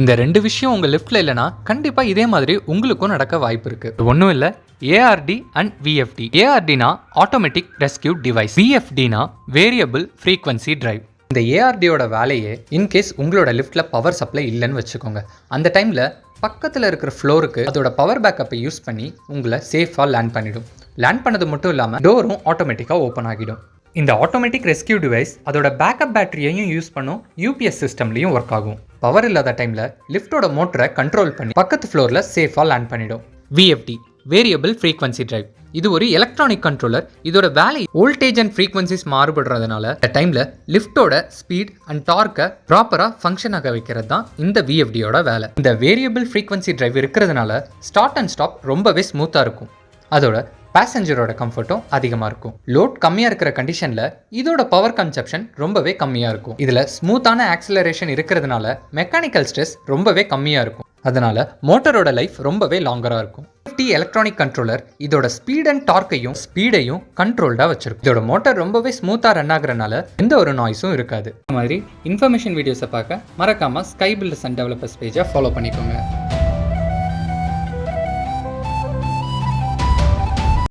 இந்த ரெண்டு விஷயம் உங்கள் லிஃப்ட்டில் இல்லைனா கண்டிப்பாக இதே மாதிரி உங்களுக்கும் நடக்க வாய்ப்பு இருக்குது ஒன்றும் இல்லை ஏஆர்டி அண்ட் விஎஃப்டி ஏஆர்டினா ஆட்டோமேட்டிக் ரெஸ்கியூ டிவைஸ் விஎஃப்டினா வேரியபிள் ஃப்ரீக்வன்சி டிரைவ் இந்த ஏஆர்டியோட வேலையே இன்கேஸ் உங்களோட லிஃப்ட்டில் பவர் சப்ளை இல்லைன்னு வச்சுக்கோங்க. அந்த டைமில் பக்கத்தில் இருக்கிற ஃப்ளோருக்கு அதோட பவர் பேக்கப்பை யூஸ் பண்ணி உங்களை சேஃபாக லேண்ட் பண்ணிடும். லேண்ட் பண்ணது மட்டும் இல்லாமல் டோரும் ஆட்டோமேட்டிக்காக ஓப்பன் ஆகிடும். இந்த ஆட்டோமேட்டிக் ரெஸ்கியூ டிவைஸ் அதோட பேக்கப் பேட்டரியையும் யூஸ் பண்ணும் யூபிஎஸ் சிஸ்டம்லையும் ஒர்க் ஆகும். பவர் இல்லாத டைமில் லிஃப்டோட மோட்டரை கண்ட்ரோல் பண்ணி பக்கத்து ஃப்ளோரில் சேஃபாக லேண்ட் பண்ணிடும். விஎஃப்டி வேரியபிள் ஃப்ரீக்வன்சி டிரைவ் இது ஒரு எலக்ட்ரானிக் கண்ட்ரோலர் இதோட வேலை வோல்டேஜ் அண்ட் ஃப்ரீக்வன்சிஸ் மாறுபடுறதுனால இந்த டைமில் லிஃப்டோட ஸ்பீட் அண்ட் டார்க்கை ப்ராப்பராக ஃபங்க்ஷன் ஆக வைக்கிறது தான் இந்த விஎஃப்டியோட வேலை. இந்த வேரியபிள் ஃப்ரீக்வன்சி டிரைவ் இருக்கிறதுனால ஸ்டார்ட் அண்ட் ஸ்டாப் ரொம்பவே ஸ்மூத்தாக இருக்கும். அதோட பேசஞ்சரோட கம்ஃபர்ட்டும் அதிகமாக இருக்கும். லோட் கம்மியாக இருக்கிற கண்டிஷனில் இதோட பவர் கன்சப்ஷன் ரொம்பவே கம்மியாக இருக்கும். இதில் ஸ்மூத்தான ஆக்சிலரேஷன் இருக்கிறதுனால மெக்கானிக்கல் ஸ்ட்ரெஸ் ரொம்பவே கம்மியாக இருக்கும். அதனால மோட்டரோட லைஃப் ரொம்பவே லாங்கராக இருக்கும். டி எலக்ட்ரானிக் கண்ட்ரோலர் இதோட ஸ்பீட் அண்ட் டார்க்கையும் ஸ்பீடையும் கண்ட்ரோல்டாக வச்சிருக்கும். இதோட மோட்டர் ரொம்பவே ஸ்மூத்தாக ரன் ஆகுறனால எந்த ஒரு நாய்ஸும் இருக்காது. இந்த மாதிரி இன்ஃபர்மேஷன் வீடியோஸை பார்க்க மறக்காமல் ஸ்கை பில்டர்ஸ் அண்ட் டெவலப்பர்ஸ் பேஜை ஃபாலோ பண்ணிக்கோங்க.